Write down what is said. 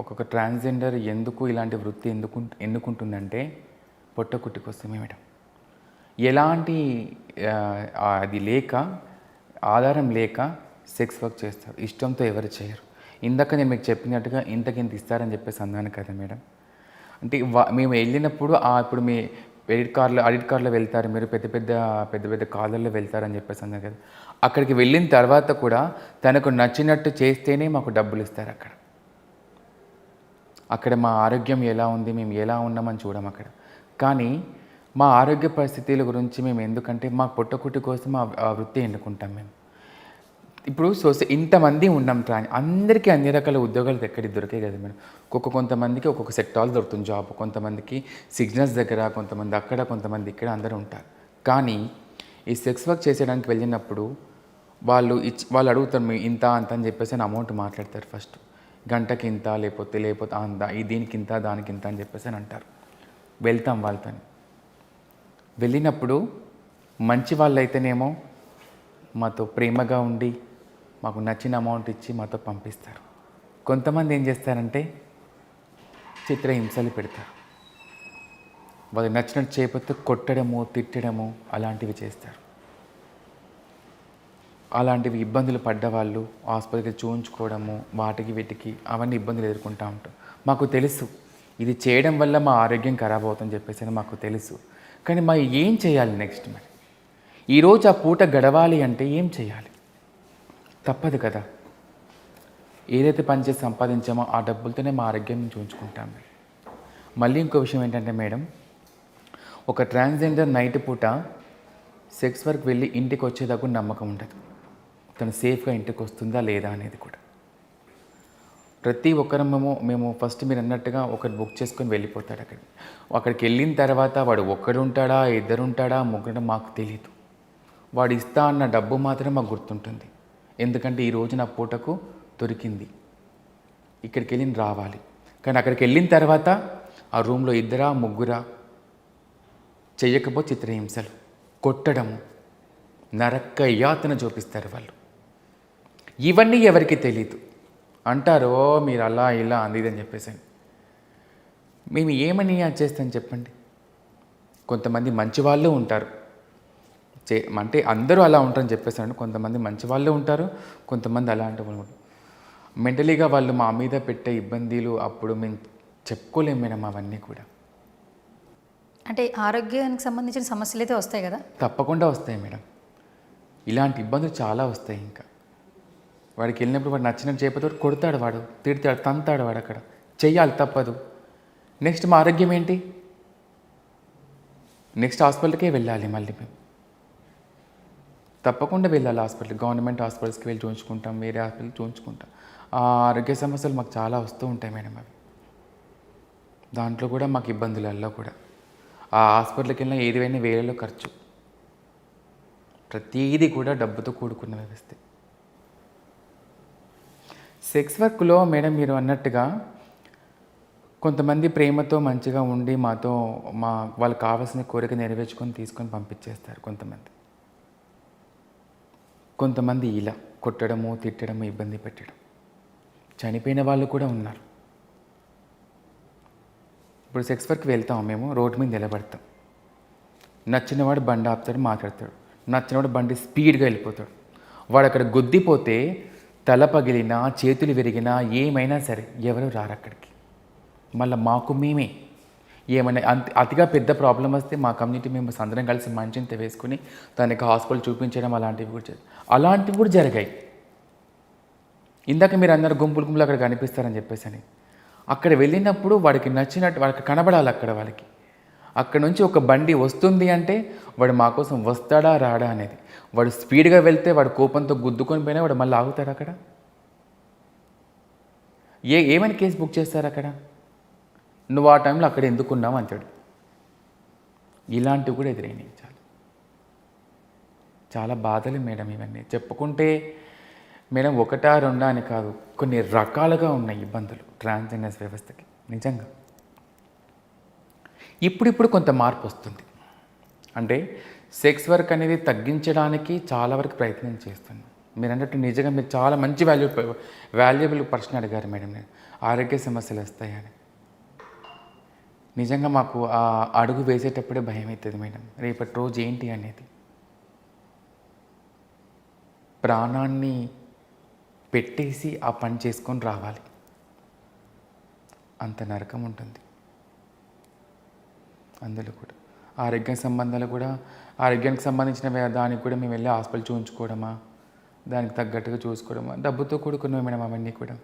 ఒక్కొక్క ట్రాన్స్జెండర్ ఎందుకు ఇలాంటి వృత్తి ఎందుకు ఎన్నుకుంటుందంటే పొట్టకుట్టి కోసమే మేడం. ఎలాంటి అది లేక ఆధారం లేక సెక్స్ వర్క్ చేస్తారు. ఇష్టంతో ఎవరు చేయరు. ఇందాక నేను మీకు చెప్పినట్టుగా ఇంతకింత ఇస్తారని చెప్పేసి అన్నాను కదా మేడం. అంటే మేము వెళ్ళినప్పుడు ఆ ఇప్పుడు మీ ఎడిట్ కార్డులో ఆడిట్ కార్డులో వెళ్తారు. మీరు పెద్ద పెద్ద పెద్ద పెద్ద కార్లలో వెళ్తారని చెప్పేసి అన్నారు కదా. అక్కడికి వెళ్ళిన తర్వాత కూడా తనకు నచ్చినట్టు చేస్తేనే మాకు డబ్బులు ఇస్తారు అక్కడ. అక్కడ మా ఆరోగ్యం ఎలా ఉంది మేము ఎలా ఉన్నామని చూడం అక్కడ. కానీ మా ఆరోగ్య పరిస్థితుల గురించి మేము ఎందుకంటే మా పొట్టకుట్టి కోసం ఆ వృత్తి ఎన్నుకుంటాం మేము. ఇప్పుడు సొసై ఇంతమంది ఉన్నాం ట్రాన్ అందరికీ అన్ని రకాల ఉద్యోగాలు ఎక్కడికి దొరికాయి కదా మేడం. ఒక్కొక్క కొంతమందికి ఒక్కొక్క సెక్టార్లు దొరుకుతుంది జాబ్. కొంతమందికి సిగ్నల్స్ దగ్గర కొంతమంది అక్కడ కొంతమంది ఇక్కడ అందరూ ఉంటారు. కానీ ఈ సెక్స్ వర్క్ చేసేయడానికి వెళ్ళినప్పుడు వాళ్ళు ఇచ్చి వాళ్ళు అడుగుతారు మీ ఇంత అంత అని చెప్పేసి అని అమౌంట్ మాట్లాడతారు ఫస్ట్. గంటకి ఇంత లేకపోతే లేకపోతే అంత ఈ దీనికి అని చెప్పేసి అని అంటారు. వెళ్తాం వాళ్ళతో వెళ్ళినప్పుడు మంచి వాళ్ళైతేనేమో మాతో ప్రేమగా ఉండి మాకు నచ్చిన అమౌంట్ ఇచ్చి మాతో పంపిస్తారు. కొంతమంది ఏం చేస్తారంటే చిత్రహింసలు పెడతారు. వాళ్ళు నచ్చినట్టు చేయకపోతే కొట్టడము తిట్టడము అలాంటివి చేస్తారు. అలాంటివి ఇబ్బందులు పడ్డవాళ్ళు ఆసుపత్రికి చూయించుకోవడము వాటికి వీటికి అవన్నీ ఇబ్బందులు ఎదుర్కొంటూ ఉంటాం మాకు తెలుసు. ఇది చేయడం వల్ల మా ఆరోగ్యం ఖరాబ్ అవుతుందని చెప్పేసి అని మాకు తెలుసు. కానీ మా ఏం చేయాలి నెక్స్ట్ మరి? ఈరోజు ఆ పూట గడవాలి అంటే ఏం చేయాలి? తప్పదు కదా. ఏదైతే పనిచేసి సంపాదించామో ఆ డబ్బులతోనే మా ఆరోగ్యం చూంచుకుంటాం మళ్ళీ ఇంకో విషయం ఏంటంటే మేడం ఒక ట్రాన్స్జెండర్ నైట్ పూట సెక్స్ వర్క్ వెళ్ళి ఇంటికి వచ్చేదాకా నమ్మకం ఉండదు. తను సేఫ్గా ఇంటికి వస్తుందా లేదా అనేది కూడా. ప్రతి ఒక్కరం మేము మేము ఫస్ట్ మీరు అన్నట్టుగా ఒకరు బుక్ చేసుకొని వెళ్ళిపోతాడు అక్కడికి. అక్కడికి వెళ్ళిన తర్వాత వాడు ఒక్కడు ఉంటాడా ఇద్దరు ఉంటాడా ముగ్గురు మాకు తెలియదు వాడు ఇస్తా అన్న డబ్బు మాత్రం మాకు గుర్తుంటుంది. ఎందుకంటే ఈ రోజు నా పూటకు దొరికింది. ఇక్కడికి వెళ్ళి రావాలి. కానీ అక్కడికి వెళ్ళిన తర్వాత ఆ రూమ్లో ఇద్దరా ముగ్గురా చెయ్యకపోతే చిత్రహింసలు కొట్టడం నరక్క యాతన చూపిస్తారు వాళ్ళు. ఇవన్నీ ఎవరికి తెలియదు అంటారు "ఓ, మీరు అలా ఇలా అంది ఇది" అని చెప్పేసి. మేము ఏమని అది చేస్తాం చెప్పండి. కొంతమంది మంచి వాళ్ళు ఉంటారు. చే అంటే అందరూ అలా ఉంటారని చెప్పేసాను కొంతమంది మంచి వాళ్ళు ఉంటారు కొంతమంది అలాంటి వాళ్ళు ఉంటారు. మెంటలీగా వాళ్ళు మా మీద పెట్టే ఇబ్బందులు అప్పుడు మేము చెప్పుకోలేం మేడం అవన్నీ కూడా. అంటే ఆరోగ్యానికి సంబంధించిన సమస్యలు అయితే వస్తాయి కదా? తప్పకుండా వస్తాయి మేడం. ఇలాంటి ఇబ్బందులు చాలా వస్తాయి ఇంకా. వాడికి వెళ్ళినప్పుడు వాడు నచ్చినట్టు చేయకపోతే వాడు కొడతాడు వాడు తిడతాడు తంతాడు వాడు అక్కడ. చెయ్యాలి తప్పదు. నెక్స్ట్ మా ఆరోగ్యం ఏంటి? నెక్స్ట్ హాస్పిటల్కే వెళ్ళాలి మళ్ళీ మేము. తప్పకుండా వెళ్ళాలి హాస్పిటల్ గవర్నమెంట్ హాస్పిటల్స్కి వెళ్ళి చూపించుకుంటాం వేరే హాస్పిటల్ చూపించుకుంటాం ఆ ఆరోగ్య సమస్యలు మాకు చాలా వస్తూ ఉంటాయి మేడం అవి. దాంట్లో కూడా మాకు ఇబ్బందులలో కూడా. ఆ హాస్పిటల్కి వెళ్ళినా ఏదివైనా వేలలో ఖర్చు. ప్రతిదీ కూడా డబ్బుతో కూడుకున్న వ్యవస్థ సెక్స్ వర్క్లో మేడం మీరు అన్నట్టుగా కొంతమంది ప్రేమతో మంచిగా ఉండి మాతో మా వాళ్ళకి కావాల్సిన కోరిక నెరవేర్చుకొని తీసుకొని పంపించేస్తారు కొంతమంది. కొంతమంది ఇలా కొట్టడము తిట్టడము ఇబ్బంది పెట్టడం. చనిపోయిన వాళ్ళు కూడా ఉన్నారు. ఇప్పుడు సెక్స్ వర్క్ వెళ్తాం మేము రోడ్డు మీద నిలబడతాం. నచ్చినవాడు బండి ఆపుతాడు మాట్లాడతాడు. నచ్చినవాడు బండి స్పీడ్గా వెళ్ళిపోతాడు. వాడు అక్కడ గుద్దిపోతే తల పగిలినా చేతులు విరిగినా ఏమైనా సరే ఎవరు రారు అక్కడికి. మళ్ళీ మాకు మేమే. ఏమైనా అంత అతిగా పెద్ద ప్రాబ్లం వస్తే మా కమ్యూనిటీ మెంబర్స్ అందరం కలిసి మంచిని వేసుకుని తనకి హాస్పిటల్ చూపించడం అలాంటివి కూడా అలాంటివి కూడా జరిగాయి. ఇందాక మీరు అందరు గుంపులు గుంపులు అక్కడ కనిపిస్తారని చెప్పేసి అని అక్కడ వెళ్ళినప్పుడు వాడికి నచ్చినట్టు వాడికి కనబడాలి అక్కడ వాళ్ళకి. అక్కడ నుంచి ఒక బండి వస్తుంది అంటే వాడు మా కోసం వస్తాడా రాడా అనేది. వాడు స్పీడ్గా వెళ్తే వాడు కోపంతో గుద్దుకొని పోయినా వాడు మళ్ళీ ఆగుతాడు అక్కడ? ఏ ఏమైనా కేసు బుక్ చేస్తారు అక్కడ? నువ్వు ఆ టైంలో అక్కడ ఎందుకున్నావు అంటాడు. ఇలాంటివి కూడా ఎదురైనాయి చాలా. చాలా బాధలు మేడం ఇవన్నీ. చెప్పుకుంటే మేడం ఒకటా రెండా అని కాదు కొన్ని రకాలుగా ఉన్నాయి ఇబ్బందులు ట్రాన్స్జెండర్స్ వ్యవస్థకి. నిజంగా. ఇప్పుడిప్పుడు కొంత మార్పు వస్తుంది. అంటే సెక్స్ వర్క్ అనేది తగ్గించడానికి చాలా వరకు ప్రయత్నం చేస్తున్నాం మీరు అన్నట్టు నిజంగా మీరు చాలా మంచి వాల్యూ వాల్యుబుల్ ప్రశ్న అడిగారు మేడం నేను. ఆరోగ్య సమస్యలు వస్తాయని. నిజంగా మాకు ఆ అడుగు వేసేటప్పుడే భయం అవుతుంది మేడం. రేపటి రోజు ఏంటి అనేది. ప్రాణాన్ని పెట్టేసి ఆ పని చేసుకొని రావాలి. అంత నరకం ఉంటుంది. అందులో కూడా. ఆరోగ్య సంబంధాలు కూడా ఆరోగ్యానికి సంబంధించిన దానికి కూడా మేము వెళ్ళి హాస్పిటల్ చూపించుకోవడమా దానికి తగ్గట్టుగా చూసుకోవడమా డబ్బుతో కూడుకున్నవి మేడం అవన్నీ కూడా.